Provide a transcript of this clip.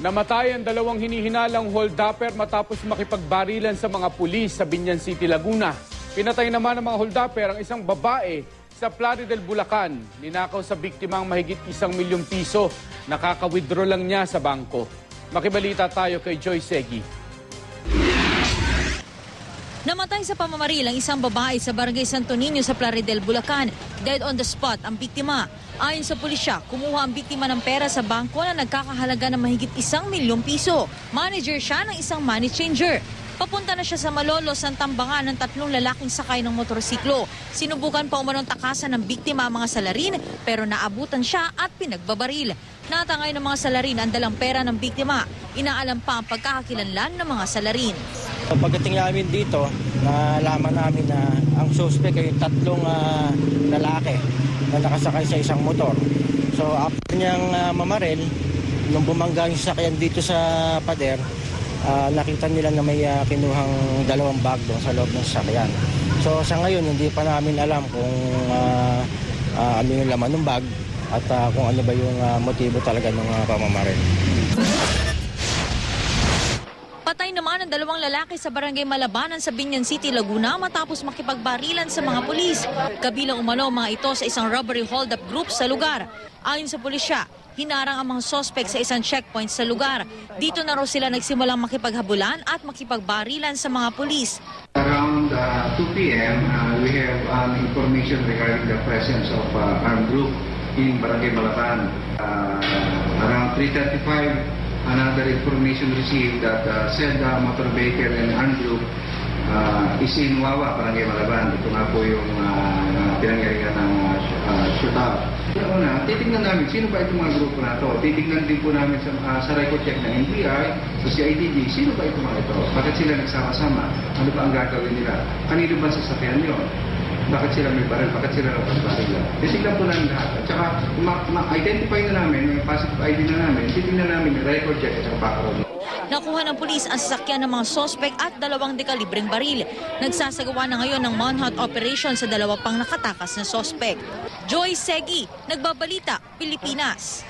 Namatay ang dalawang hinihinalang holdupper matapos makipagbarilan sa mga pulis sa Binyan City, Laguna. Pinatay naman ng mga holdupper ang isang babae sa Plaridel, Bulacan. Ninakaw sa biktima ang mahigit isang milyong piso. Nakaka-withdraw lang niya sa bangko. Makibalita tayo kay Joy Segi. Namatay sa pamamaril ang isang babae sa Barangay Santo Niño sa Plaridel, Bulacan. Dead on the spot ang biktima. Ayon sa pulisya, kumuha ang biktima ng pera sa bangko na nagkakahalaga ng mahigit isang milyong piso. Manager siya ng isang money changer. Papunta na siya sa Malolos ang tambangan ng tatlong lalaking sakay ng motorsiklo. Sinubukan pa umanong takasan ng biktima ang mga salarin pero naabutan siya at pinagbabaril. Natangay ng mga salarin ang dalang pera ng biktima. Inaalam pa ang pagkakakilanlan ng mga salarin. So, Pagdating namin dito, nalaman namin na ang suspect ay tatlong ah, lalaki na nakasakay sa isang motor. So after niyang ah, mamaril, nung bumangga yung sasakyan dito sa pader, ah, nakita nila na may ah, kinuhang dalawang bag doon sa loob ng sasakyan. So sa ngayon, hindi pa namin alam kung ah, ah, ano yung laman ng bag at ah, kung ano ba yung ah, motibo talaga ng ah, pamamaril. Patay naman ang dalawang lalaki sa barangay Malabanan sa Binyan City, Laguna matapos makipagbarilan sa mga pulis. Kabilang umano mga ito sa isang robbery hold-up group sa lugar. Ayon sa pulisya, hinarang ang mga sospek sa isang checkpoint sa lugar. Dito na raw sila nagsimulang makipaghabulan at makipagbarilan sa mga pulis. Around uh, 2 p.m., uh, we have um, information regarding the presence of uh, armed group in Barangay Malapan. Uh, around 3.35, another information received that uh, said uh, motor vehicle and armed uh, is in Wawa, Barangay Malaban. Ito nga po yung uh, pinangyarihan ng uh, uh, shootout. Una, titignan namin sino ba itong mga grupo na to. Titignan din po namin sa, uh, sa record check ng NBI, sa CIDG, sino ba itong mga ito? Bakit sila nagsama-sama? Ano ba ang gagawin nila? Kanino ba sasakyan yun? Bakit sila may baril? Bakit sila napagbaril? Titignan po namin lahat. At saka, ma- ma-identify na namin, may positive ID na namin, titignan namin yung record check at background. Nakuha ng pulis ang sasakyan ng mga sospek at dalawang dekalibreng baril. Nagsasagawa na ngayon ng manhunt operation sa dalawa pang nakatakas na sospek. Joy Segi, Nagbabalita, Pilipinas.